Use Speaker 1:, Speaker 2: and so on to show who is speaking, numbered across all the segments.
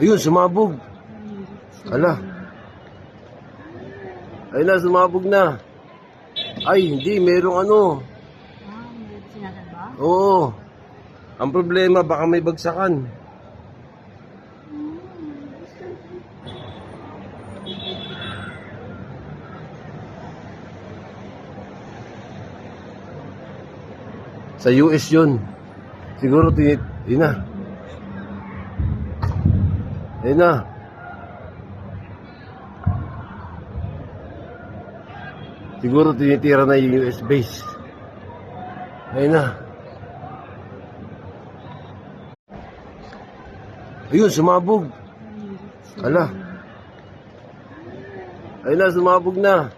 Speaker 1: Ayun, sumabog. Ala. Ayun na, sumabog na. Ay, hindi, merong ano. Oo. Ang problema, baka may bagsakan. Sa US yun. Siguro. Yun na. Ayun na. Siguro tinitira na yung US base. Ayun na. Ayun, sumabog. Ala. Ayun na, sumabog na.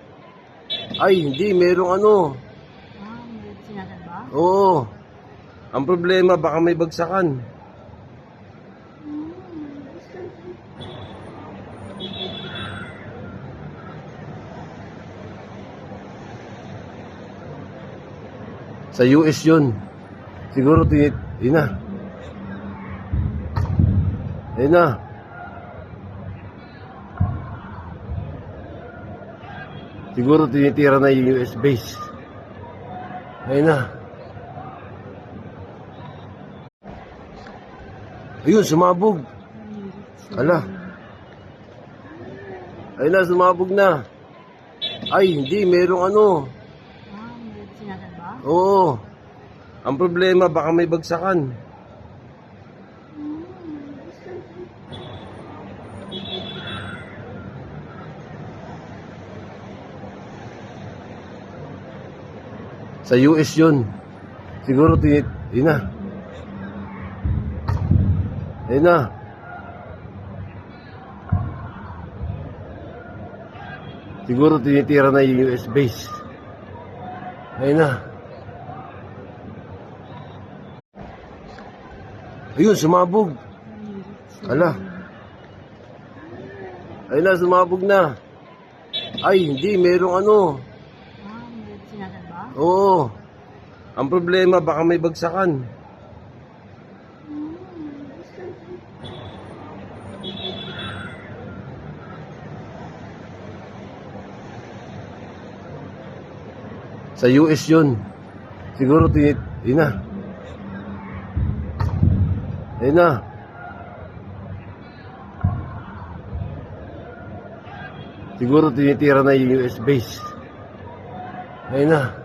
Speaker 1: Ay, hindi, merong ano.
Speaker 2: Ah, may sinasan ba?
Speaker 1: Oo. Ang problema, baka may bagsakan. Sa US yun. Siguro tinit... Yun na. Ayun na. Siguro tinitira na yung US base. Ayun na. Ayun, sumabog. Ala. Ayun na, sumabog na. Ay, hindi, merong ano.
Speaker 2: Ah, may sinasan ba?
Speaker 1: Oo. Ang problema, baka may bagsakan. Sa US yun. Siguro tinit... Yun na. Siguro tinitira na yung US base. Ayun na. Ayun, sumabog. Ala. Ayun na, sumabog na. Ay, hindi, merong ano.
Speaker 2: Ah?
Speaker 1: Oo. Ang problema, baka may bagsakan. Sa US yun. Siguro tinit... Yun na. Ayun na. Siguro tinitira na yung US base. Ayun na.